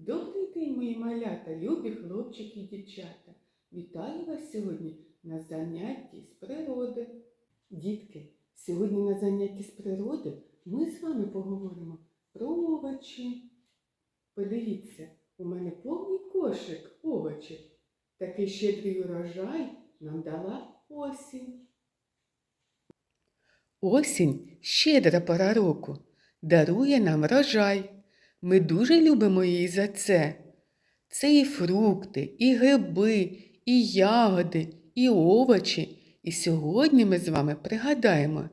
Добрий день, мої малята, любі хлопчики і дівчата. Вітаю вас сьогодні на занятті з природи. Дітки, сьогодні на занятті з природи ми з вами поговоримо про овочі. Подивіться, у мене повний кошик овочів. Такий щедрий урожай нам дала осінь. Осінь щедра пора року, дарує нам врожай. Ми дуже любимо її за це. Це і фрукти, і гриби, і ягоди, і овочі. І сьогодні ми з вами пригадаємо,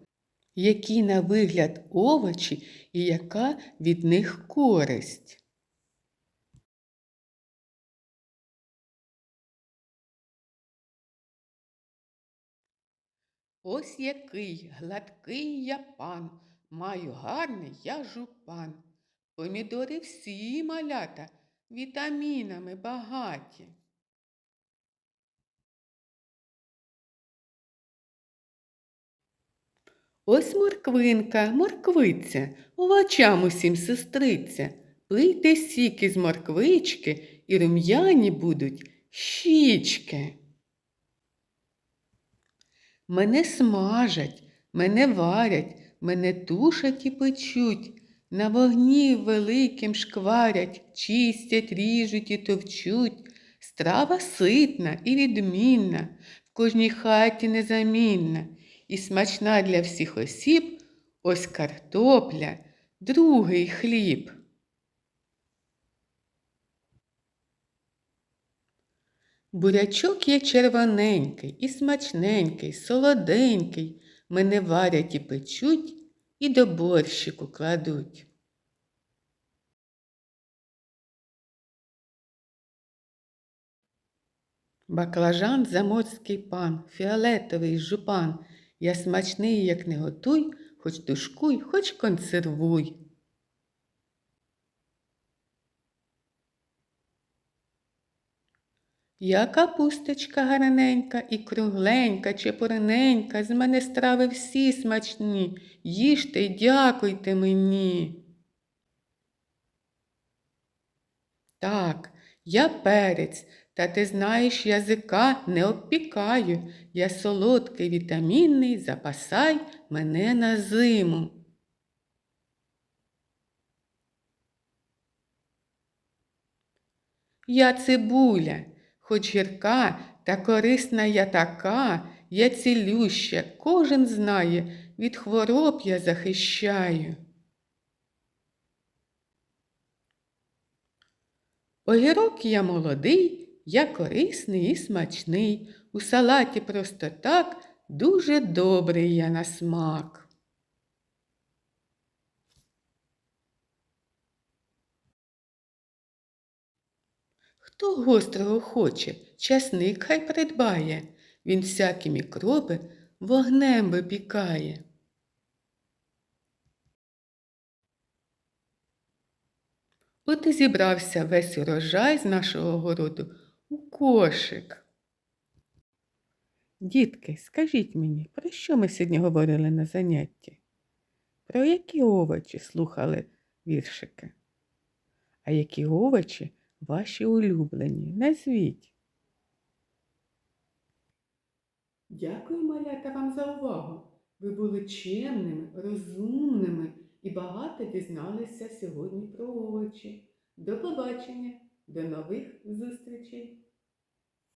які на вигляд овочі і яка від них користь. Ось який гладкий я пан, маю гарний я жупан. Помідори всі малята вітамінами багаті. Ось морквинка, морквиця, овочам усім сестриця. Пийте сік із морквички і рум'яні будуть щічки. Мене смажать, мене варять, мене тушать і печуть, на вогні великим шкварять, чистять, ріжуть і товчуть. Страва ситна і відмінна, в кожній хаті незамінна, і смачна для всіх осіб ось картопля, другий хліб. Бурячок є червоненький і смачненький, солоденький. Мене варять і печуть, і до борщику кладуть. Баклажан заморський пан, фіолетовий жупан. Я смачний, як не готуй, хоч тушкуй, хоч консервуй. Я капусточка гарненька і кругленька, чепурненька, з мене страви всі смачні. Їжте й дякуйте мені. Так, я перець, та ти знаєш, язика не обпікаю. Я солодкий, вітамінний, запасай мене на зиму. Я цибуля, хоч гірка та корисна я така, я цілюща, кожен знає, від хвороб я захищаю. Огірок я молодий, я корисний і смачний, у салаті просто так дуже добрий я на смак. Хто гострого хоче, часник хай придбає, він всякі мікроби вогнем випікає. От і зібрався весь урожай з нашого городу у кошик. Дітки, скажіть мені, про що ми сьогодні говорили на занятті? Про які овочі слухали віршики? А які овочі ваші улюблені? Назвіть. Дякую, малята, вам за увагу. Ви були чемними, розумними і багато дізналися сьогодні про овочі. До побачення, до нових зустрічей!